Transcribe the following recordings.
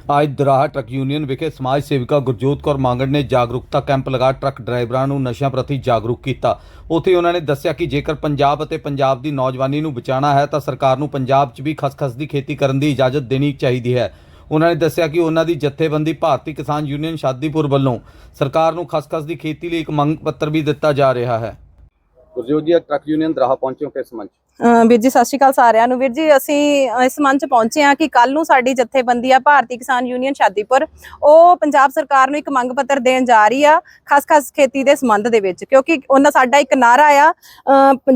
ਅੱਜ Doraha truck union ਵਿਖੇ ਸਮਾਜ ਸੇਵਿਕਾ ਗੁਰਜੋਤ ਕੌਰ ਮੰਗੜ ਨੇ ਜਾਗਰੂਕਤਾ ਕੈਂਪ ਲਗਾ ਟਰੱਕ ਡਰਾਈਵਰਾਂ ਨੂੰ ਨਸ਼ਿਆਂ ਪ੍ਰਤੀ ਜਾਗਰੂਕ ਕੀਤਾ। ਉੱਥੇ ਉਹਨਾਂ ਨੇ ਦੱਸਿਆ ਕਿ ਜੇਕਰ ਪੰਜਾਬ ਅਤੇ ਪੰਜਾਬ ਦੀ ਨੌਜਵਾਨੀ ਨੂੰ ਬਚਾਉਣਾ ਹੈ ਤਾਂ ਸਰਕਾਰ ਨੂੰ ਪੰਜਾਬ 'ਚ ਵੀ ਖਸਖਸ ਦੀ ਖੇਤੀ ਕਰਨ ਦੀ ਇਜਾਜ਼ਤ ਦੇਣੀ ਚਾਹੀਦੀ ਹੈ। ਉਹਨਾਂ ਨੇ ਦੱਸਿਆ ਕਿ ਉਹਨਾਂ ਦੀ ਜਥੇਬੰਦੀ ਭਾਰਤੀ ਕਿਸਾਨ ਯੂਨੀਅਨ ਸ਼ਾਦੀਪੁਰ ਵੱਲੋਂ ਸਰਕਾਰ ਨੂੰ ਖਸਖਸ ਦੀ ਖੇਤੀ ਲਈ ਇੱਕ ਮੰਗ ਪੱਤਰ ਵੀ ਦਿੱਤਾ ਜਾ ਰਿਹਾ ਹੈ। ਗੁਰਜੋਤ ਜੀ ਟਰੱਕ ਯੂਨੀਅਨ ਦਰਾਹਾ ਪਹੁੰਚੇ ਹੋ ਕਿਸ ਮੰਚ? ਵੀਰ ਜੀ, ਸਤਿ ਸ਼੍ਰੀ ਅਕਾਲ ਸਾਰਿਆਂ ਨੂੰ। ਵੀਰ ਜੀ, ਅਸੀਂ ਅਹ ਇਸ ਮੰਚ ਪਹੁੰਚੇ ਹਾਂ ਕਿ ਕੱਲ ਨੂੰ ਸਾਡੀ ਜਥੇਬੰਦੀ ਆ, ਭਾਰਤੀ ਕਿਸਾਨ ਯੂਨੀਅਨ ਸ਼ਾਦੀਪੁਰ ਉਹ ਪੰਜਾਬ ਸਰਕਾਰ ਨੂੰ ਇੱਕ ਮੰਗ ਪੱਤਰ ਦੇਣ ਜਾ ਰਹੀ ਆ, ਖਾਸ-ਖਾਸ ਖੇਤੀ ਦੇ ਸੰਬੰਧ ਦੇ ਵਿੱਚ, ਕਿਉਂਕਿ ਉਹਨਾਂ ਸਾਡਾ ਇੱਕ ਨਾਰਾ ਆ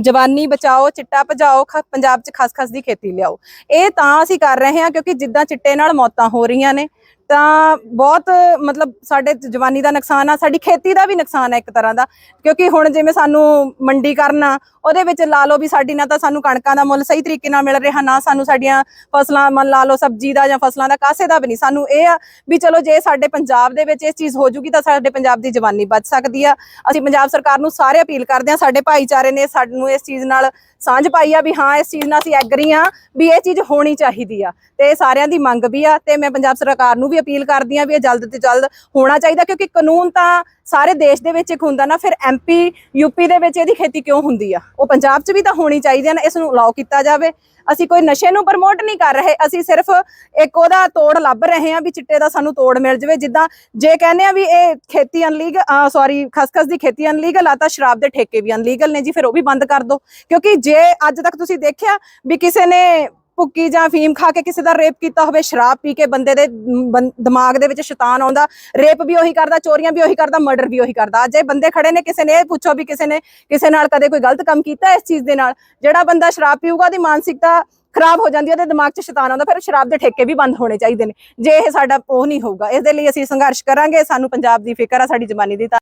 ਜਵਾਨੀ ਬਚਾਓ, ਚਿੱਟਾ ਭਜਾਓ, ਖ- ਪੰਜਾਬ 'ਚ ਖਾਸ-ਖਾਸ ਦੀ ਖੇਤੀ ਲਿਆਓ। ਇਹ ਤਾਂ ਅਸੀਂ ਕਰ ਰਹੇ ਹਾਂ ਕਿਉਂਕਿ ਜਿੱਦਾਂ ਚਿੱਟੇ ਨਾਲ ਮੌਤਾਂ ਹੋ ਰਹੀਆਂ ਨੇ ਤਾਂ ਬਹੁਤ, ਮਤਲਬ ਸਾਡੇ ਜਵਾਨੀ ਦਾ ਨੁਕਸਾਨ ਆ, ਸਾਡੀ ਖੇਤੀ ਦਾ ਵੀ ਨੁਕਸਾਨ ਆ ਇੱਕ ਤਰ੍ਹਾਂ ਦਾ। ਕਿਉਂਕਿ ਹੁਣ ਜਿਵੇਂ ਸਾਨੂੰ ਮੰਡੀ ਕਰਨਾ, ਉਹਦੇ ਵਿੱਚ ਲਾ ਲਓ ਵੀ ਸਾਡੀ ਨਾ ਤਾਂ ਸਾਨੂੰ ਕਣਕਾਂ ਦਾ ਮੁੱਲ ਸਹੀ ਤਰੀਕੇ ਨਾਲ ਮਿਲ ਰਿਹਾ, ਨਾ ਸਾਨੂੰ ਸਾਡੀਆਂ ਫਸਲਾਂ, ਮੰਨ ਲਾ ਲਓ ਸਬਜ਼ੀ ਦਾ ਜਾਂ ਫਸਲਾਂ ਦਾ ਕਾਸੇ ਦਾ ਵੀ ਨਹੀਂ। ਸਾਨੂੰ ਇਹ ਆ ਵੀ ਚਲੋ ਜੇ ਸਾਡੇ ਪੰਜਾਬ ਦੇ ਵਿੱਚ ਇਹ ਚੀਜ਼ ਹੋ ਜੂਗੀ ਤਾਂ ਸਾਡੇ ਪੰਜਾਬ ਦੀ ਜਵਾਨੀ ਬਚ ਸਕਦੀ ਆ। ਅਸੀਂ ਪੰਜਾਬ ਸਰਕਾਰ ਨੂੰ ਸਾਰੇ ਅਪੀਲ ਕਰਦੇ ਆ, ਸਾਡੇ ਭਾਈਚਾਰੇ ਨੇ ਸਾਨੂੰ ਇਸ ਚੀਜ਼ ਨਾਲ ਸਾਂਝ ਪਾਈ ਆ ਵੀ ਹਾਂ, ਇਸ ਚੀਜ਼ ਨਾਲ ਅਸੀਂ ਐਗਰੀ ਆ ਵੀ ਇਹ ਚੀਜ਼ ਹੋਣੀ ਚਾਹੀਦੀ ਆ। ਤੇ ਸਾਰਿਆਂ ਦੀ ਮੰਗ ਵੀ ਆ ਤੇ ਮੈਂ ਪੰਜਾਬ ਸਰਕਾਰ ਨੂੰ ਵੀ ਅਪੀਲ ਕਰਦੀ ਆ ਵੀ ਇਹ ਜਲਦ ਤੋਂ ਜਲਦ ਹੋਣਾ ਚਾਹੀਦਾ, ਕਿਉਂਕਿ ਕਾਨੂੰਨ ਤਾਂ ਸਾਰੇ ਦੇਸ਼ ਦੇ ਵਿੱਚ ਇੱਕ ਹੁੰਦਾ ਨਾ, ਫਿਰ ਐਮਪੀ ਯੂਪੀ ਦੇ ਵਿੱਚ ਇਹਦੀ ਖੇਤੀ ਕਿਉਂ ਹੁੰਦੀ ਆ? ਉਹ ਪੰਜਾਬ 'ਚ ਵੀ ਤਾਂ ਹੋਣੀ ਚਾਹੀਦੀ ਆ ਨਾ, ਇਸ ਨੂੰ ਅਲਾਉ ਕੀਤਾ ਜਾਵੇ। ਅਸੀਂ ਕੋਈ ਨਸ਼ੇ ਨੂੰ ਪ੍ਰਮੋਟ ਨਹੀਂ ਕਰ ਰਹੇ, ਅਸੀਂ ਸਿਰਫ ਇੱਕ ਉਹਦਾ ਤੋੜ ਲੱਭ ਰਹੇ ਹਾਂ ਵੀ ਚਿੱਟੇ ਦਾ ਸਾਨੂੰ ਤੋੜ ਮਿਲ ਜਾਵੇ, ਜਿੱਦਾਂ ਜੇ ਕਹਿੰਦੇ ਆ ਵੀ ਇਹ ਖੇਤੀ ਅਨਲੀਗਲ ਸੌਰੀ ਖਸਖਸ ਦੀ ਖੇਤੀ ਅਨਲੀਗਲ ਆ, ਤਾਂ ਸ਼ਰਾਬ ਦੇ ਠੇਕੇ ਵੀ ਅਨਲੀਗਲ ਨੇ ਜੀ, ਫਿਰ ਉਹ ਵੀ ਬੰਦ ਕਰ ਦਿਓ ਕਿਉਂਕਿ ਜੇ ਅੱਜ ਤੱਕ ਤੁਸੀਂ ਦੇਖਿਆ ਵੀ ਕਿਸੇ ਨੇ ਭੁੱਕੀ ਜਾਂ ਫੀਮ ਖਾ ਕੇ ਕਿਸੇ ਦਾ ਰੇਪ ਕੀਤਾ ਹੋਵੇ, ਸ਼ਰਾਬ ਪੀ ਕੇ ਬੰਦੇ ਦੇ ਦਿਮਾਗ ਦੇ ਵਿੱਚ ਸ਼ੈਤਾਨ ਆਉਂਦਾ, ਰੇਪ ਵੀ ਉਹੀ ਕਰਦਾ, ਚੋਰੀਆਂ ਵੀ ਉਹੀ ਕਰਦਾ, ਮਰਡਰ ਵੀ ਉਹੀ ਕਰਦਾ। ਅੱਜ ਇਹ ਬੰਦੇ ਖੜੇ ਨੇ, ਕਿਸੇ ਨੇ ਇਹ ਪੁੱਛੋ ਵੀ ਕਿਸੇ ਨੇ, ਕਿਸੇ ਨਾਲ ਕਦੇ ਕੋਈ ਗਲਤ ਕੰਮ ਕੀਤਾ ਇਸ ਚੀਜ਼ ਦੇ ਨਾਲ, ਜਿਹੜਾ ਬੰਦਾ ਸ਼ਰਾਬ ਪੀਊਗਾ, ਉਹਦੀ ਮਾਨਸਿਕਤਾ ਖਰਾਬ ਹੋ ਜਾਂਦੀ ਹੈ, ਉਹਦੇ ਦਿਮਾਗ 'ਚ ਸ਼ੈਤਾਨ ਆਉਂਦਾ, ਫਿਰ ਸ਼ਰਾਬ ਦੇ ਠੇਕੇ ਵੀ ਬੰਦ ਹੋਣੇ ਚਾਹੀਦੇ ਨੇ। ਜੇ ਇਹ ਸਾਡਾ ਉਹ ਨਹੀਂ ਹੋਊਗਾ, ਇਸ ਦੇ ਲਈ ਅਸੀਂ ਸੰਘਰਸ਼ ਕਰਾਂਗੇ, ਸਾਨੂੰ ਪੰਜਾਬ ਦੀ ਫਿਕਰ ਆ, ਸਾਡੀ ਜ਼ਮਾਨੀ ਦੀ ਤਾਂ